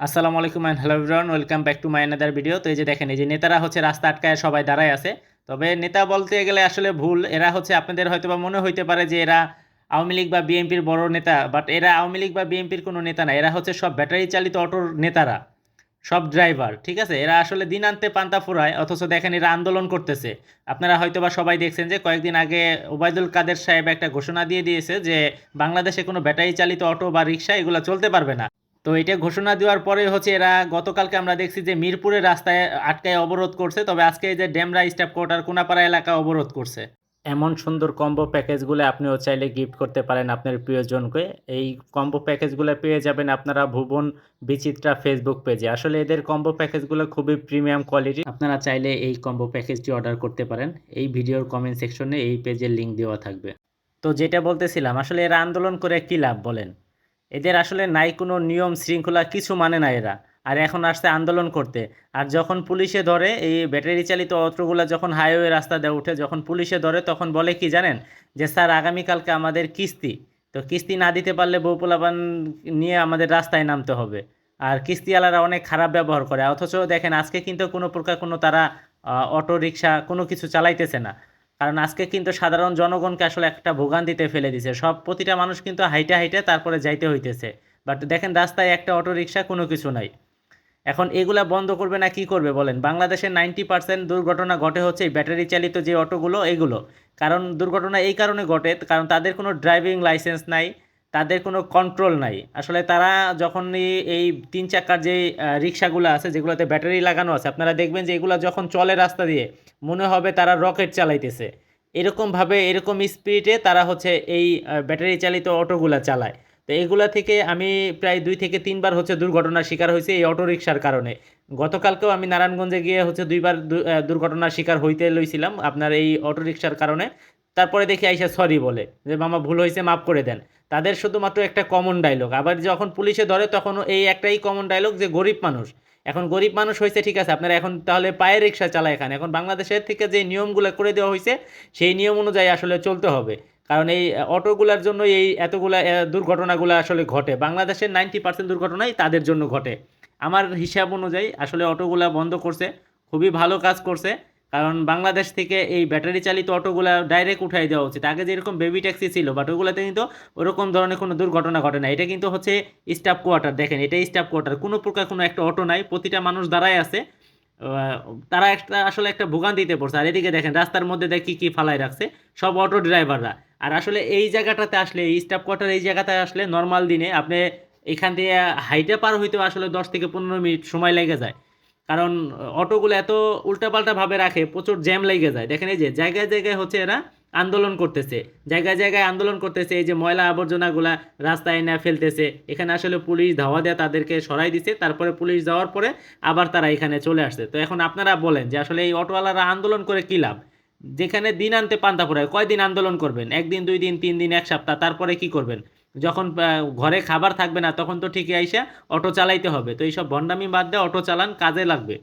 আসসালামু আলাইকুম and hello everyone welcome back to my another video তো এই যে দেখেন, এই যে নেতারা হচ্ছে রাস্তা আটকায় সবাই দাঁড়ায় আছে। তবে নেতা বলতে গেলে আসলে ভুল, এরা হচ্ছে আপনাদের হয়তো বা মনে হইতে পারে যে এরা আওয়ামী লীগ বা বিএনপির বড় নেতা বাট এরা আওয়ামী লীগ বা বিএনপির কোনো নেতা না, এরা হচ্ছে সব ব্যাটারি চালিত অটোর নেতারা, সব ড্রাইভার ঠিক আছে? এরা আসলে দিন আনতে পান্তা ফুরায়, অথচ দেখেন এরা আন্দোলন করতেছে। আপনারা হয়তো বা সবাই দেখছেন যে কয়েকদিন আগে ওবায়দুল কাদের সাহেব একটা ঘোষণা দিয়ে দিয়েছে যে বাংলাদেশে কোনো ব্যাটারি চালিত অটো বা রিক্সা এগুলো চলতে পারবে না। তো এটা ঘোষণা দেওয়ার পরে হচ্ছে এরা গতকালকে আমরা দেখছি যে মিরপুরের রাস্তায় আটকায় অবরোধ করছে তবে আজকে এই যে ডেমরা স্টাফ কোয়ার্টার কোনাপাড়া এলাকা অবরোধ করছে। এমন সুন্দর কম্বো প্যাকেজগুলো আপনিও চাইলে গিফট করতে পারেন আপনার প্রিয়জনকে। এই কম্বো প্যাকেজগুলো পেয়ে যাবেন আপনারা ভুবন বিচিত্রা ফেসবুক পেজে। আসলে এদের কম্বো প্যাকেজগুলো খুবই প্রিমিয়াম কোয়ালিটি। আপনারা চাইলে এই কম্বো প্যাকেজটি অর্ডার করতে পারেন। এই ভিডিওর কমেন্ট সেকশনে এই পেজের লিঙ্ক দেওয়া থাকবে। তো যেটা বলতেছিলাম আসলে এরা আন্দোলন করে কী লাভ বলেন? এদের আসলে নাই কোনো নিয়ম শৃঙ্খলা কিছু মানে না এরা। আর এখন আসছে আন্দোলন করতে। আর যখন পুলিশে ধরে, এই ব্যাটারি চালিত অস্ত্রগুলো যখন হাইওয়ে রাস্তা দিয়ে উঠে, যখন পুলিশে ধরে, তখন বলে কি জানেন? যে, স্যার, আগামীকালকে আমাদের কিস্তি। তো কিস্তি না দিতে পারলে বউপোলাবান নিয়ে আমাদের রাস্তায় নামতে হবে। আর কিস্তিওয়ালারা অনেক খারাপ ব্যবহার করে। অথচ দেখেন, আজকে কিন্তু কোনো প্রকার কোনো তারা অটো রিক্সা কোনো কিছু চালাইতেছে না। কারণ আজকে কিন্তু সাধারণ জনগণকে আসলে একটা ভোগান্তিতে ফেলে দিছে। সব প্রতিটা মানুষ কিন্তু হাইটে হাইটে তারপরে যাইতে হইতেছে। বাট দেখেন, রাস্তায় একটা অটো রিক্সা কোনো কিছু নাই। এখন এগুলা বন্ধ করবে না, কি করবে বলেন? বাংলাদেশের নাইনটি পার্সেন্ট দুর্ঘটনা ঘটে হচ্ছে এই ব্যাটারি চালিত যে অটোগুলো, এগুলো। কারণ দুর্ঘটনা এই কারণে ঘটে, কারণ তাদের কোনো ড্রাইভিং লাইসেন্স নাই। তাদের কোনো কন্ট্রোল নাই। আসলে তারা যখন এই তিন চাকার যে রিক্সাগুলো আছে, যেগুলোতে ব্যাটারি লাগানো আছে, আপনারা দেখবেন যে এগুলো যখন চলে রাস্তা দিয়ে, মনে হবে তারা রকেট চালাইতেছে। এরকমভাবে, এরকম স্পিডে তারা হচ্ছে এই ব্যাটারি চালিত অটোগুলা চালায়। তো এগুলা থেকে আমি প্রায় দুই থেকে তিনবার হচ্ছে দুর্ঘটনার শিকার হয়েছে এই অটো রিক্সার কারণে। গতকালকেও আমি নারায়ণগঞ্জে গিয়ে হচ্ছে দুইবার দুর্ঘটনার শিকার হইতে লইছিলাম আপনার এই অটো রিক্সার কারণে। তারপরে দেখি আইসা সরি বলে, যে মামা ভুল হয়েছে মাফ করে দেন। তাদের শুধুমাত্র একটা কমন ডায়লগ আবার যখন পুলিশে ধরে, তখন এই একটাই কমন ডায়লগ যে গরিব মানুষ। এখন গরিব মানুষ হয়েছে ঠিক আছে, আপনারা এখন তাহলে পায়ের রিক্সা চালায় এখানে এখন বাংলাদেশের থেকে যে নিয়মগুলো করে দেওয়া হয়েছে সেই নিয়ম অনুযায়ী আসলে চলতে হবে। কারণ এই অটোগুলার জন্য এই এতগুলা দুর্ঘটনাগুলো আসলে ঘটে। বাংলাদেশের নাইনটি পার্সেন্ট দুর্ঘটনাই তাদের জন্য ঘটে। আমার হিসাব অনুযায়ী আসলে অটোগুলা বন্ধ করছে, খুবই ভালো কাজ করছে। কারণ বাংলাদেশ থেকে এই ব্যাটারি চালিত অটোগুলো ডাইরেক্ট উঠাই দেওয়া উচিত। আগে যেরকম বেবি ট্যাক্সি ছিল বাট ওগুলোতে কিন্তু ওরকম ধরনের কোনো দুর্ঘটনা ঘটে না। এটা কিন্তু হচ্ছে স্টাফ কোয়ার্টার দেখেন, এটা স্টাফ কোয়ার্টার কোনো প্রকার কোনো একটা অটো নাই, প্রতিটা মানুষ দাঁড়ায় আছে তারা একটা, আসলে একটা ভোগান্তিতে পড়ছে। আর এদিকে দেখেন, রাস্তার মধ্যে দেখি কী ফালাই রাখছে, সব অটো ড্রাইভাররা আর আসলে এই জায়গাটাতে আসলে, এই স্টাফ কোয়ার্টার এই জায়গাতে আসলে নর্মাল দিনে আপনি এখান থেকে হাইটে পার হইতে আসলে দশ থেকে পনেরো মিনিট সময় লেগে যায়। কারণ অটোগুলো এত উল্টাপাল্টাভাবে রাখে, প্রচুর জ্যাম লেগে যায়। দেখেন এই যে, জায়গায় জায়গায় হচ্ছে এরা আন্দোলন করতেছে। জায়গায় জায়গায় আন্দোলন করতেছে, এই যে ময়লা আবর্জনাগুলা রাস্তায় না ফেলতেছে। এখানে আসলে পুলিশ ধাওয়া দেওয়া তাদেরকে সরাই দিছে, তারপরে পুলিশ যাওয়ার পরে আবার তারা এখানে চলে আসছে। তো এখন আপনারা বলেন যে, আসলে এই অটোওয়ালারা আন্দোলন করে কী লাভ? যেখানে দিন আনতে পান্তা ফুরায় কয়দিন আন্দোলন করবেন? একদিন, দুই দিন, তিন দিন, এক সপ্তাহ, তারপরে কি করবেন? যখন ঘরে খাবার থাকবে না, তখন তো ঠিকই আইসা অটো চালাইতে হবে। তো এইসব ভণ্ডামি বাদ দিয়ে অটো চালান, কাজে লাগবে।